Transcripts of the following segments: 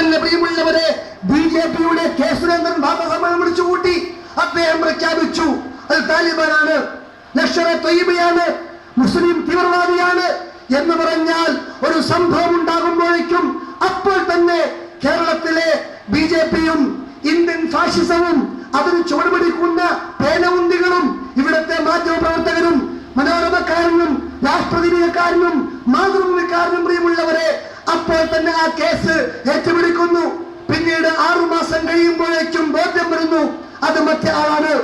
പ്രിയമുള്ളവരെ B J പിയുടെ K Surendran വാർത്താസമ്മേളനം വിളിച്ചു കൂട്ടി. അദ്ദേഹം പ്രഖ്യാപിച്ചു അത് താലിബാനാണ് ലക്ഷറെ തൊയ്യബയാണ് മുസ്ലിം തീവ്രവാദിയാണ് എന്ന് പറഞ്ഞാൽ ഒരു സംഭവം ഉണ്ടാകുമ്പോഴേക്കും അപ്പോൾ തന്നെ കേരളത്തിലെ ബി ജെ പിയും ഇന്ത്യൻ ഫാഷിസവും അതിന് ചുവടുപിടിക്കുന്ന പേനവുന്തികളും ഇവിടുത്തെ മാധ്യമപ്രവർത്തകരും മനോരമക്കാരനും രാഷ്ട്രദീപികക്കാരനും മാതൃഭൂമിക്കാരനും പ്രിയമുള്ളവരെ അപ്പോൾ തന്നെ ആ കേസ് ഏറ്റുപിടിക്കുന്നു. പിന്നീട് ആറു മാസം കഴിയുമ്പോഴേക്കും ബോധ്യം വരുന്നു അത് മറ്റേ ആളാണ്.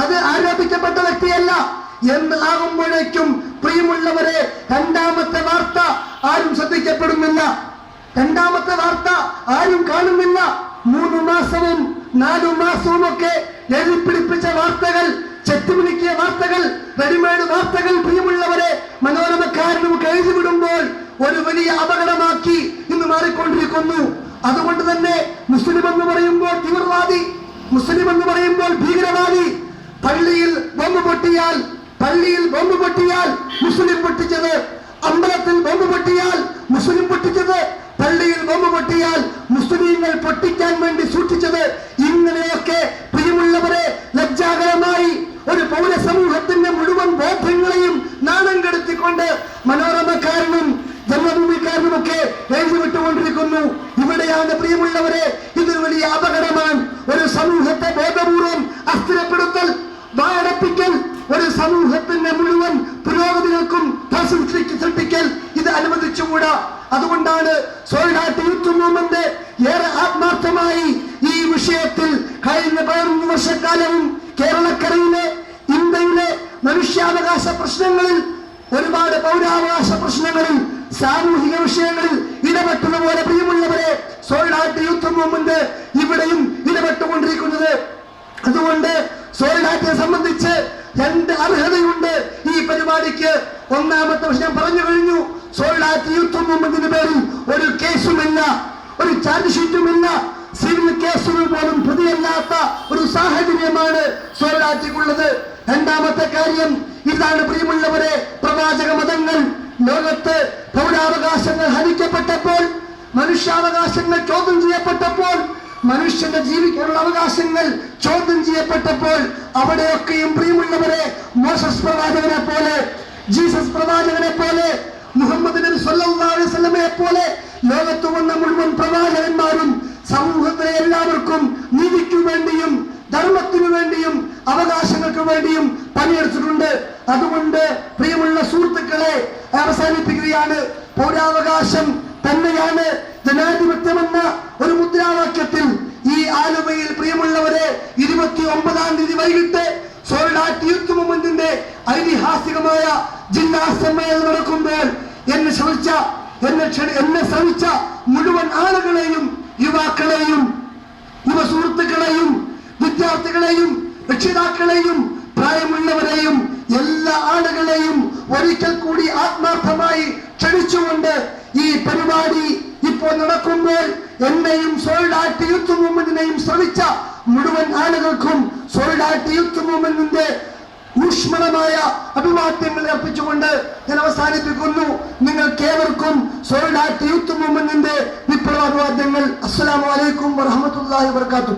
അത് ആരോപിക്കപ്പെട്ട വ്യക്തിയല്ല. എന്ന് ആകുമ്പോഴേക്കും പ്രിയമുള്ളവരെ രണ്ടാമത്തെ വാർത്ത ആരും ശ്രദ്ധിക്കപ്പെടുന്നില്ല. രണ്ടാമത്തെ വാർത്ത ആരും കാണുന്നില്ല. മൂന്ന് മാസവും നാലു മാസവും ഒക്കെ എഴുതിപ്പിടിപ്പിച്ച വാർത്തകൾ ചെത്തുമിനുക്കിയ വാർത്തകൾ റെഡിമെയ്ഡ് വാർത്തകൾ പ്രിയമുള്ളവരെ മനോരമക്കാരനും എഴുതി വിടുമ്പോൾ ഒരു വലിയ അപകടമാക്കി ഇന്ന് മാറിക്കൊണ്ടിരിക്കുന്നു. അതുകൊണ്ട് തന്നെ മുസ്ലിം എന്ന് പറയുമ്പോൾ തീവ്രവാദി മുസ്ലിം എന്ന് പറയുമ്പോൾ ഭീകരവാദി പള്ളിയിൽ ബോംബ് പൊട്ടിയാൽ പള്ളിയിൽ ബോംബ് പൊട്ടിയാൽ മുസ്ലിം പൊട്ടിച്ചത് അമ്പലത്തിൽ ബോംബ് പൊട്ടിയാൽ മുസ്ലിം പൊട്ടിച്ചത് പള്ളിയിൽ ബോംബ് പൊട്ടിയാൽ മുസ്ലിങ്ങൾ പൊട്ടിക്കാൻ വേണ്ടി സൂക്ഷിച്ചത്. ഇങ്ങനെയൊക്കെ പ്രിയമുള്ളവരെ ലജ്ജാകരമായി ഒരു പൗര സമൂഹത്തിന്റെ മുഴുവൻ ബോധങ്ങളെയും നാണം കെടുത്തിക്കൊണ്ട് മനോരമക്കാരനും എഴുതി വിട്ടുകൊണ്ടിരിക്കുന്നു ഇവിടെയാണ് പ്രിയമുള്ളവരെ ഇതൊരു വലിയ അപകടമാണ്. ഒരു സമൂഹത്തെ ബോധപൂർവം അസ്ഥിരപ്പെടുത്തൽ വാടപ്പിക്കൽ ഒരു സമൂഹത്തിന്റെ മുഴുവൻ പുരോഗതികൾക്കും സൃഷ്ടിക്കൽ ഇത് അനുവദിച്ചുകൂടാ. അതുകൊണ്ടാണ് സോൾഡാറ്റ് യൂത്ത് മൂവ്മെന്റ് ഏറെ ആത്മാർത്ഥമായി ഈ വിഷയത്തിൽ കഴിഞ്ഞ പതിനൊന്ന് വർഷക്കാലവും കേരളക്കരയിലെ ഇന്ത്യയിലെ മനുഷ്യാവകാശ പ്രശ്നങ്ങളിൽ ഒരുപാട് പൗരാവകാശ പ്രശ്നങ്ങളിൽ സാമൂഹിക വിഷയങ്ങളിൽ ഇടപെട്ടത് പോലെ പ്രിയമുള്ളവരെ സോൾഡാറ്റ് യൂത്ത് മൂവ്മെന്റ് ഇവിടെയും ഇടപെട്ടുകൊണ്ടിരിക്കുന്നത്. അതുകൊണ്ട് സോൾഡാറ്റിനെ സംബന്ധിച്ച് രണ്ട് അർഹതയുണ്ട് ഈ പരിപാടിക്ക്. ഒന്നാമത്തെ വിഷയം പറഞ്ഞു കഴിഞ്ഞു. സോൾഡാറ്റ് യൂത്ത് മൂവ്മെന്റിന് പേരിൽ ഒരു കേസുമില്ല ഒരു ചാർജ് ഷീറ്റുമില്ല. സിവിൽ കേസുകൾ പോലും പ്രതിയല്ലാത്ത ഒരു സാഹചര്യമാണ് സോൾഡാറ്റിക്കുള്ളത് രണ്ടാമത്തെ കാര്യം ഇതാണ് പ്രിയമുള്ളവരെ പ്രവാചക മതങ്ങൾ. ലോകത്ത് പൗരാവകാശങ്ങൾ ഹനിക്കപ്പെട്ടപ്പോൾ മനുഷ്യാവകാശങ്ങൾ ചോദ്യം ചെയ്യപ്പെട്ടപ്പോൾ മനുഷ്യന്റെ ജീവിക്കാനുള്ള അവകാശങ്ങൾ ചോദ്യം ചെയ്യപ്പെട്ടപ്പോൾ അവിടെയൊക്കെയും പ്രിയമുള്ളവരെ മോസസ് പ്രവാചകനെ പോലെ ജീസസ് പ്രവാചകനെ പോലെ മുഹമ്മദ് നബി സല്ലല്ലാഹു അലൈഹി വസല്ലമയെ പോലെ ലോകത്ത് വന്ന മുഴുവൻ പ്രവാചകന്മാരും സമൂഹത്തിലെ എല്ലാവർക്കും നീതിക്കു വേണ്ടിയും ധർമ്മത്തിനു വേണ്ടിയും അവകാശങ്ങൾക്ക് വേണ്ടിയും പണിയെടുത്തിട്ടുണ്ട്. അതുകൊണ്ട് പ്രിയമുള്ള സുഹൃത്തുക്കളെ അവസാനിപ്പിക്കുകയാണ്. പൗരാവകാശം തന്നെയാണ് ജനാധിപത്യമെന്ന ഒരു മുദ്രാവാക്യത്തിൽ ഈ ആലുവയിൽ പ്രിയമുള്ളവരെ ഇരുപത്തി ഒമ്പതാം തീയതി വൈകിട്ട് സോൾഡാറ്റ് യൂത്ത് മൂവ്മെന്റിന്റെ ഐതിഹാസികമായ ജില്ലാ സമ്മേളനം നടക്കുമ്പോൾ എന്നെ ശ്രമിച്ച എന്നെ എന്നെ ശ്രമിച്ച മുഴുവൻ ആളുകളെയും യുവാക്കളെയും യുവ സുഹൃത്തുക്കളെയും വിദ്യാർത്ഥികളെയും രക്ഷിതാക്കളെയും പ്രായമുള്ളവരെയും എല്ലാ ആളുകളെയും ഒരിക്കൽ കൂടി ആത്മാർത്ഥമായി ക്ഷണിച്ചുകൊണ്ട് ഈ പരിപാടി ഇപ്പോൾ നടക്കുമ്പോൾ എന്നെയും സോൾഡാറ്റ് യൂത്ത് മൂവ്മെന്റിനെയും ശ്രമിച്ച മുഴുവൻ ആളുകൾക്കും സോൾഡാറ്റ് യൂത്ത് മൂവ്മെന്റിന്റെ ഊഷ്മളമായ അഭിവാദ്യങ്ങൾ അർപ്പിച്ചുകൊണ്ട് ഞാൻ അവസാനിപ്പിക്കുന്നു. നിങ്ങൾ കേവർക്കും സോൾഡാറ്റ് യൂത്ത് മൂവ്മെന്റിന്റെ വിപ്ലവ അഭിവാദ്യങ്ങൾ. അസ്സലാമു അലൈക്കും വറഹമത്തുള്ളാഹി വബർക്കാത്തു